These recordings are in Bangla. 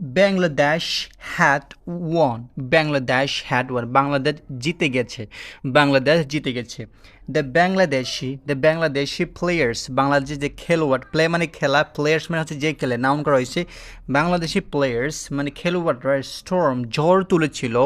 Bangladesh had one Bangladesh had one Bangladesh জিতে গেছে। বাংলাদেশ জিতে গেছে। The Bangladeshi the Bangladeshi players Bangladeshi যে খেলোয়াড় প্লে মানে খেলা প্লেয়ার্স মানে হচ্ছে যে খেলে নাউন করা হয়েছে। বাংলাদেশি প্লেয়ার্স মানে খেলোয়াড়রা স্টর্ম ঝড় তুলেছিল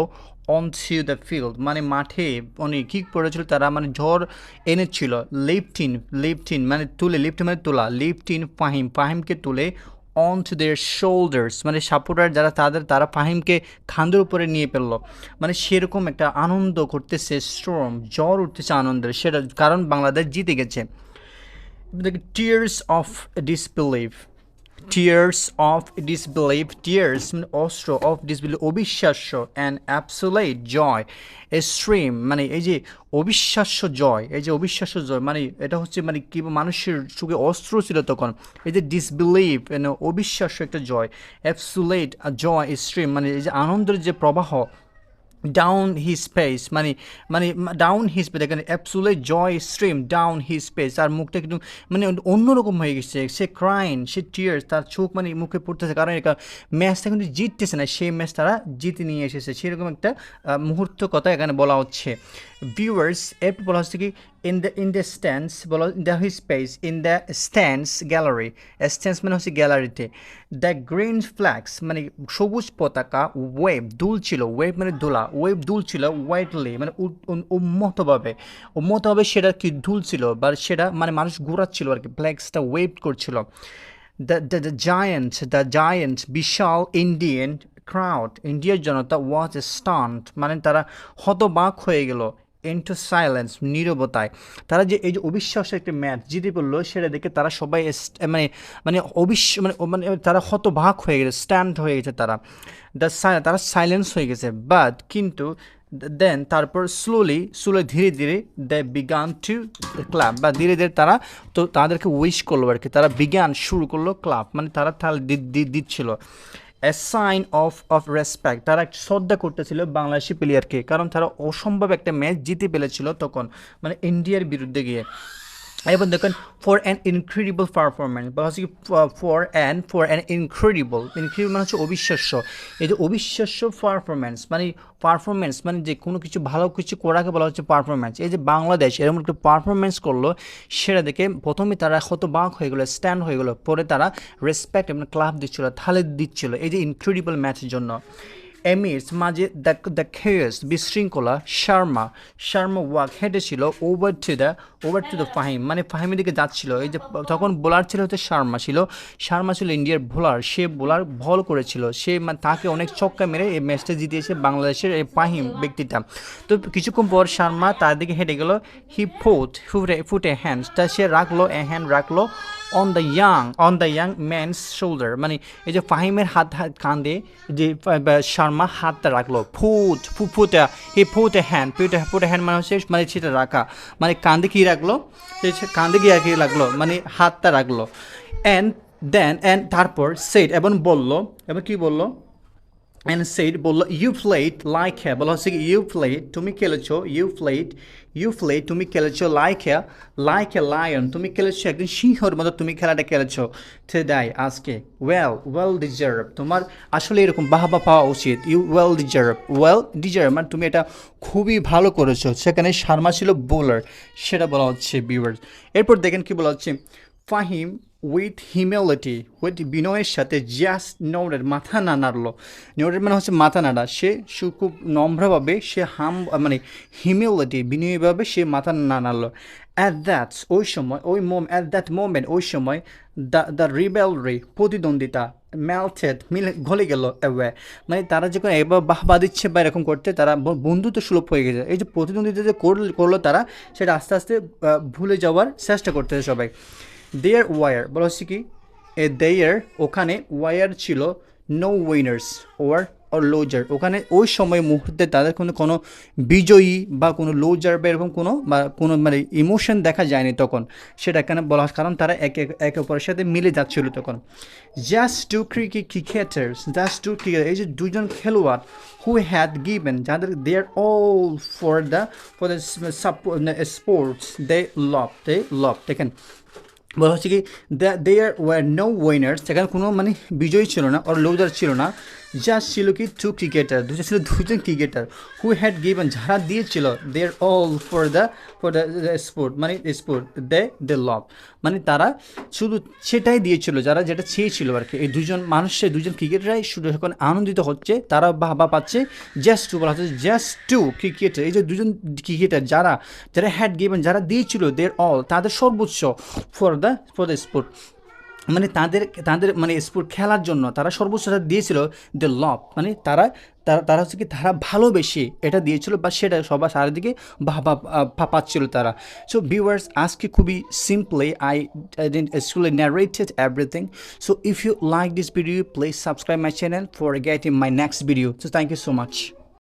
অন টু দ্য ফিল্ড মানে মাঠে মানে কী করেছিল তারা? মানে ঝড় এনেছিল। লিফটিন লিফটিন মানে তুলে লিফট মানে তোলা। লিফটিন ফাহিম। ফাহিমকে তুলে অন টু দেয়ার শোল্ডার্স মানে সাপোর্টার যারা তাদের, তারা ফাহিমকে খান্দের উপরে নিয়ে ফেলল। মানে সেরকম একটা আনন্দ করতেছে স্ট্রম জ্বর উঠতেছে আনন্দের। সেটা কারণ বাংলাদেশ জিতে গেছে। Tears of disbelief tears of disbelief tears মানে অস্ত্র অফ ডিসবিলিভ অবিশ্বাস্য অ্যান্ড অ্যাবসোলাইট জয় এ স্ট্রিম মানে এই যে অবিশ্বাস্য জয় এই যে অবিশ্বাস্য জয় মানে এটা হচ্ছে মানে কি মানুষের চোখে অস্ত্র ছিল তখন, এই যে ডিসবিলিভ মানে অবিশ্বাস্য একটা জয় অ্যাবসোলেট জয় স্ট্রিম মানে এই যে আনন্দের যে প্রবাহ ডাউন হি স্পেস মানে মানে ডাউন হিস স্পেস এখানে অ্যাপসুলে joy stream down his face তার মুখটা কিন্তু মানে অন্যরকম হয়ে গেছে, সে ক্রাইন সে টিয়ার্স তার চোখ মানে মুখে পড়তেছে, কারণ এটা ম্যাচটা কিন্তু জিততেছে না, সেই ম্যাচ তারা জিতে নিয়ে এসেছে, সেরকম একটা মুহূর্ত কথা এখানে বলা হচ্ছে। বলা হচ্ছে কি in the in the stands বলা the he space in the stands gallery stands মানে হচ্ছে গ্যালারিতে দ্য গ্রিন ফ্ল্যাক্স মানে সবুজ পতাকা ওয়েব দুলছিল ওয়েব মানে দোলা ওয়েব দুলছিল ওয়াইটলি মানে উন্মতভাবে উন্মতভাবে সেটা কি দুলছিল বা সেটা মানে মানুষ ঘোরাচ্ছিল আর কি ফ্ল্যাক্সটা ওয়েব করছিল। The the the giant the giant Vishal Indian crowd ইন্ডিয়ার জনতা ওয়াজ স্টান্ট মানে তারা হতবাক হয়ে গেল। ইন্টু সাইলেন্স নীরবতায়। তারা যে এই যে অবিশ্বাস্য একটি ম্যাচ জিতে পড়ল, সেটা দেখে তারা সবাই মানে মানে অবিশ্ব মানে মানে তারা হতবাক হয়ে গেছে স্ট্যান্ড হয়ে গেছে তারা। দ্য তারা সাইলেন্স হয়ে গেছে। বাট কিন্তু দেন তারপর স্লোলি স্লোলি ধীরে ধীরে দে বিগান টু ক্লাব বা ধীরে ধীরে তারা তো তাদেরকে উইশ করল আর কি। তারা বিজ্ঞান শুরু করল ক্লাব মানে তারা তাহলে দিচ্ছিল। A sign of of respect তারা শ্রদ্ধা করতেছিল বাংলাদেশি প্লেয়ারকে কারণ তারা অসম্ভব একটা ম্যাচ জিতে পেরেছিল তখন মানে ইন্ডিয়ার বিরুদ্ধে গিয়ে। এবং দেখেন ফর অ্যান ইনক্রেডিবল পারফরমেন্স বা হচ্ছে for an for an incredible incredible মানে হচ্ছে অবিশ্বাস্য। এই যে অবিশ্বাস্য পারফরমেন্স মানে পারফরমেন্স মানে যে কোনো কিছু ভালো কিছু করাকে বলা হচ্ছে পারফরমেন্স এই যে বাংলাদেশ এরকম একটা পারফরমেন্স করল, সেটা দেখে প্রথমে তারা হতবাক হয়ে গেলো স্ট্যান্ড হয়ে গেলো। পরে তারা রেসপেক্ট এবং ক্লাব দিচ্ছিল থালে দিচ্ছিল। এই যে ইনক্রেডিবল ম্যাচের জন্য। এমিরস মাঝে দ্য খেয়াস বিশৃঙ্খলা Sharma Sharma walk হেঁটেছিল over to the over to the Fahim মানে ফাহিমের দিকে যাচ্ছিল। এই যে তখন বোলার ছিল হচ্ছে শর্মা ছিল। শর্মা ছিল ইন্ডিয়ার বোলার, সে বোলার ভল করেছিল। সে মানে তাকে অনেক ছক্কা মেরে এই ম্যাচটা জিতিয়েছে বাংলাদেশের এই ফাহিম ব্যক্তিটা। তো কিছুক্ষণ পর শর্মা তার দিকে হেঁটে গেল। হি ফুট ফুটে ফুটে হ্যান্ড তা সে রাখল এ হ্যান্ড রাখল on the young on the young man's shoulder মানে এই যে ফাহিমের হাত হাত কাঁধে যে ফ- শর্মা হাতটা রাখল। ফুট ফুটে, হি, ফুটে হ্যান্ড ফুটে ফুটে হ্যান্ড মানে হচ্ছে মানে সেটা রাখা। মানে কাঁধে কি রাখল? কাঁধে আর কি রাখল মানে হাতটা রাখল। অ্যান্ড দেন অ্যান্ড তারপর সেট এবং বলল এবার কি বলল? অ্যান্ড সেইড বলল ইউ প্লেট লাইক হ্যাঁ বলা হচ্ছে কি ইউ প্লেট তুমি খেলেছো ইউ প্লেট ইউ প্লেট তুমি খেলেছো লাইক হ্যাঁ লাইক এ লায়ন তুমি খেলেছো একদিন সিংহর মতো তুমি খেলাটা খেলেছো দেয় আজকে। ওয়েল ওয়েল ডিজার্ভ তোমার আসলে এরকম বাহবা পাওয়া উচিত। You well deserve well deserve মানে তুমি এটা খুবই ভালো করেছ। সেখানে শর্মা ছিল বোলার সেটা বলা হচ্ছে বিওয়ার্স এরপর দেখেন কি বলা হচ্ছে? ফাহিম উইথ হিমিলিটি উইথ বিনয়ের সাথে জাস্ট নোরের মাথা না নাড়লো। নোরের মানে হচ্ছে মাথা নাড়া। সে সু খুব নম্রভাবে, সে হাম মানে হিমিলিটি বিনয়ীভাবে সে মাথা না নাড়লো। অ্যাট দ্যাট ওই সময়, ওই মোম অ্যাট দ্যাট মোমেন্ট ওই সময় দ্য দ্য রিবেলরি প্রতিদ্বন্দ্বিতা মেলটেড মিলে গলে গেল অ্যাওয়ে মানে তারা যখন এবার বাহবা দিচ্ছে বা এরকম করতে, তারা বন্ধুত্ব সুলভ হয়ে গেছে। এই যে প্রতিদ্বন্দ্বিতা যে করল তারা, সেটা আস্তে আস্তে ভুলে যাওয়ার চেষ্টা করতেছে সবাই। দেয়ার ওয়ার বলা হচ্ছে কি? এ দেয়ার ওখানে ওয়ার ছিল no winners were or loser ওখানে ওই সময় মুহূর্তে তাদের কোনো কোনো বিজয়ী বা কোনো লোজার বা এরকম কোনো, বা কোনো মানে ইমোশন দেখা যায়নি তখন। সেটা এখানে বলা কারণ তারা একে একে অপরের সাথে মিলে যাচ্ছিল তখন। Just two cricket cricketers just two cricket এই যে দুজন খেলোয়াড় হু হ্যাড গিভেন যাদের they are all for the for the sports they love they love দেখেন। বলা হচ্ছে কি they are were no winners সেখানে কোনো মানে বিজয়ী ছিল না ওর লুজার ছিল না। জাস্ট ছিল কি টু ক্রিকেটার দুজন ছিল দুজন ক্রিকেটার হু হ্যাড গিভেন যারা দিয়েছিল their all for the for the sport মানে স্পোর্ট দে দে লভ মানে তারা শুধু সেটাই দিয়েছিল, যারা যেটা চেয়েছিল আর কি এই দুজন মানুষের দুজন ক্রিকেটারাই শুধু এখন আনন্দিত হচ্ছে, তারা বাহবা পাচ্ছে জাস্ট টু বলা হচ্ছে জাস্ট টু ক্রিকেটার এই যে দুজন ক্রিকেটার যারা যারা হ্যাড গিভেন যারা দিয়েছিল দের অল তাদের সর্বোচ্চ for the for the sport মানে তাদের তাদের মানে স্পোর্ট খেলার জন্য তারা সর্বোচ্চ দিয়েছিল দ্য লপ মানে তারা তারা তারা হচ্ছে কি তারা ভালোবেসে এটা দিয়েছিল বা সেটা সবার চারিদিকে ভাবা পাচ্ছিল তারা। সো ভিউয়ার্স আজকে খুবই সিম্পলি আই স্কুলে narrated everything so if you like this video please subscribe my channel for getting my next video so thank you so much